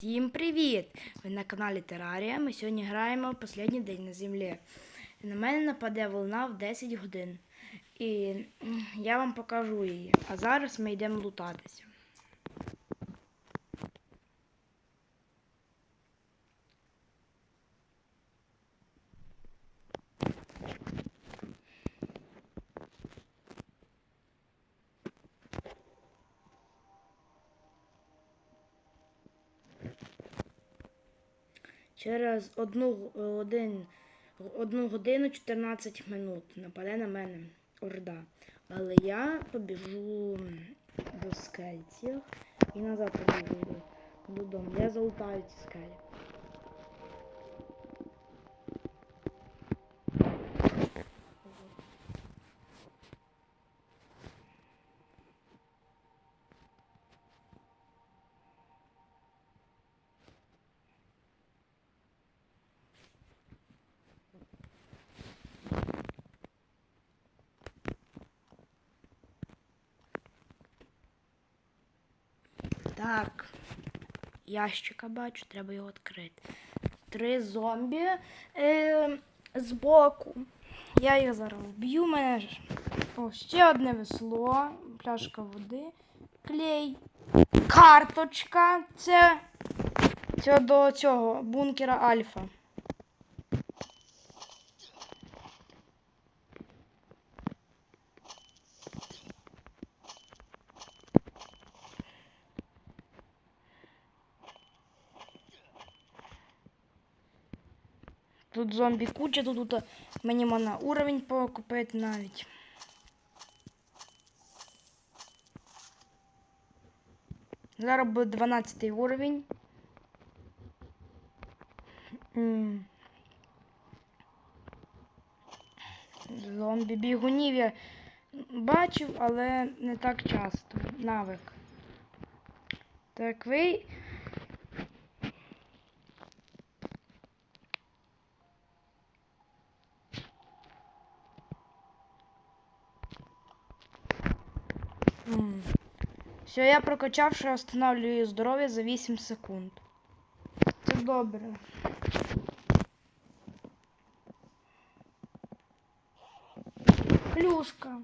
Всім привіт! Ви на каналі Терарія. Ми сьогодні граємо в останній день на землі. На мене нападе волна в 10 годин. І я вам покажу її. А зараз ми йдемо лутатися. Через одну, один, одну годину 14 минут нападе на мене орда. Але я побіжу до скельців і назад побіжу додому. Я залутаю ці скелі. Так, ящика бачу, треба його відкрити. Три зомбі е, збоку. Я їх зараз вб'ю. Мене о, ще одне весло, пляшка води, клей, карточка. Це, це до цього бункера Альфа. Тут зомбі куча, тут, тут мені можна уровень покупити навіть. Зараз буде 12 уровень. Зомбі бігунів я бачив, але не так часто. Навик. Так, ви Все, я прокачавши, останавливаю здоров'я за 8 секунд. Це добре. Плюшка.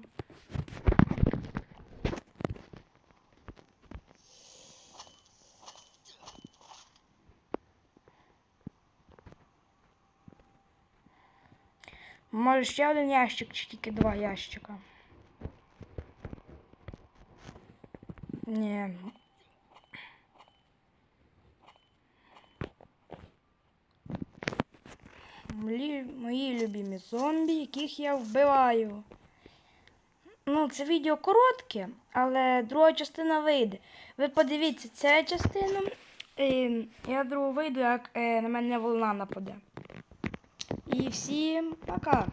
Може ще один ящик, чи тільки два ящика. Ні. Мої любимі зомбі, яких я вбиваю. Ну, це відео коротке, але друга частина вийде. Ви подивіться цю частину. І я другу вийду, як е, на мене волна нападе. І всім пока.